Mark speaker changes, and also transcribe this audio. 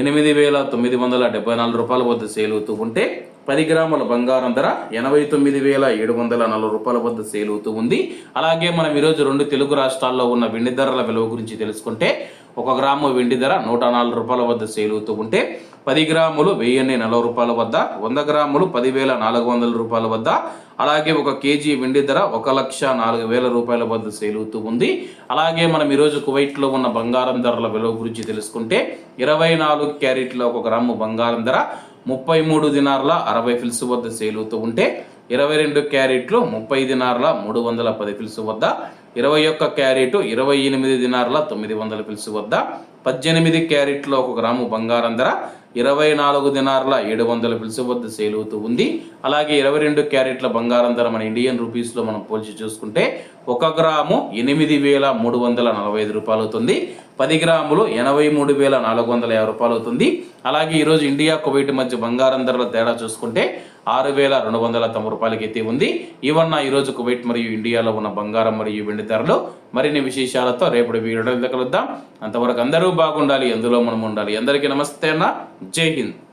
Speaker 1: ఎనిమిది వేల తొమ్మిది వందల డెబ్బై నాలుగు రూపాయల వద్ద సేల్ అవుతూ ఉంటే పది గ్రాముల బంగారం ధర ఎనభై తొమ్మిది వేల ఏడు వందల నలభై రూపాయల వద్ద సేల్ అవుతూ ఉంది. అలాగే మనం ఈరోజు రెండు తెలుగు రాష్ట్రాల్లో ఉన్న వెండి ధరల విలువ గురించి తెలుసుకుంటే ఒక గ్రాము వెండి ధర నూట నాలుగు రూపాయల వద్ద సేల్ అవుతూ ఉంటే పది గ్రాములు వెయ్యిన్ని నలభై రూపాయల వద్ద వంద గ్రాములు పదివేల నాలుగు వందల రూపాయల వద్ద అలాగే ఒక కేజీ వెండి ధర ఒక లక్ష నాలుగు వేల రూపాయల వద్ద సేల్ అవుతూ ఉంది. అలాగే మనం ఈరోజు కువైట్లో ఉన్న బంగారం ధరల విలువ గురించి తెలుసుకుంటే ఇరవై నాలుగు క్యారెట్ల ఒక గ్రాము బంగారం ధర ముప్పై మూడు దినార్ల అరవై ఫిల్స్ వద్ద సేల్ అవుతూ ఉంటే ఇరవై రెండు క్యారెట్లు ముప్పై దినార్ల మూడు వందల పది ఫిల్స్ వద్ద ఇరవై ఒక్క క్యారెట్ ఇరవై ఎనిమిది దినార్ల తొమ్మిది వందల ఫిల్స్ వద్ద పద్దెనిమిది క్యారెట్లో ఒక గ్రాము బంగారం ధర ఇరవై నాలుగు దినార్ల ఏడు వందల పిలుసు వద్ద సేల్ అవుతూ ఉంది. అలాగే ఇరవై రెండు క్యారెట్ల బంగారం ధర మన ఇండియన్ రూపీస్లో మనం పోల్చి చూసుకుంటే ఒక గ్రాము ఎనిమిది వేల మూడు వందల నలభై ఐదు రూపాయలు అవుతుంది. పది గ్రాములు ఎనభై మూడు వేల నాలుగు వందల యాభై రూపాయలు అవుతుంది. అలాగే ఈరోజు ఇండియా కువైట్ మధ్య బంగారం ధరల తేడా చూసుకుంటే ఆరు వేల రెండు వందల తొంభై రూపాయలకి ఉంది. ఇవన్న ఈరోజు కువైట్ మరియు ఇండియాలో ఉన్న బంగారం మరియు వెండి ధరలు. మరిన్ని విశేషాలతో రేపటి వీడియో కలుద్దాం. అంతవరకు అందరూ బాగుండాలి అందులో మనం ఉండాలి. అందరికీ నమస్తే అన్న. 最近。